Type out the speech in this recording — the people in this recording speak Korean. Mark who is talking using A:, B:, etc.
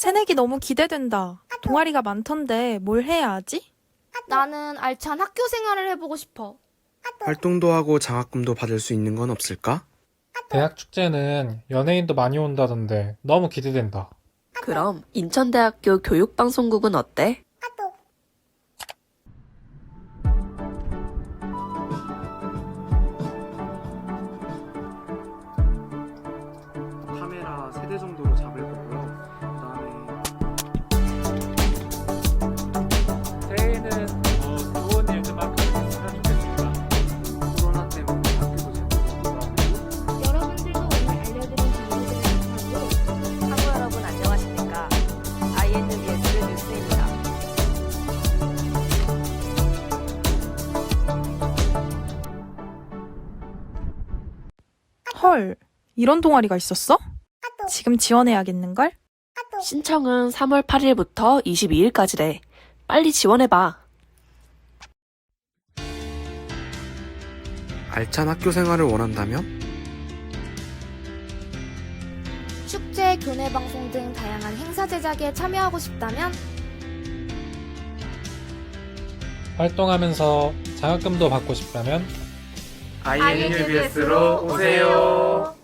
A: 새내기 너무 기대된다. 동아리가 많던데 뭘 해야 하지?
B: 나는 알찬 학교 생활을 해보고 싶어.
C: 활동도 하고 장학금도 받을 수 있는 건 없을까?
D: 대학 축제는 연예인도 많이 온다던데 너무 기대된다.
E: 그럼 인천대학교 교육방송국은 어때?
C: 카메라 세대 정도로 잡을 거고
E: INBS 뉴스입니다.
A: 헐, 이런 동아리가 있었어? 지금 지원해야겠는걸?
E: 신청은 3월 8일부터 22일까지래. 빨리 지원해봐.
C: 알찬 학교 생활을 원한다면
B: 축제, 교내 방송 등 다양한 행사 제작에 참여하고 싶다면
D: 활동하면서 장학금도 받고 싶다면
B: INBS 로 오세요.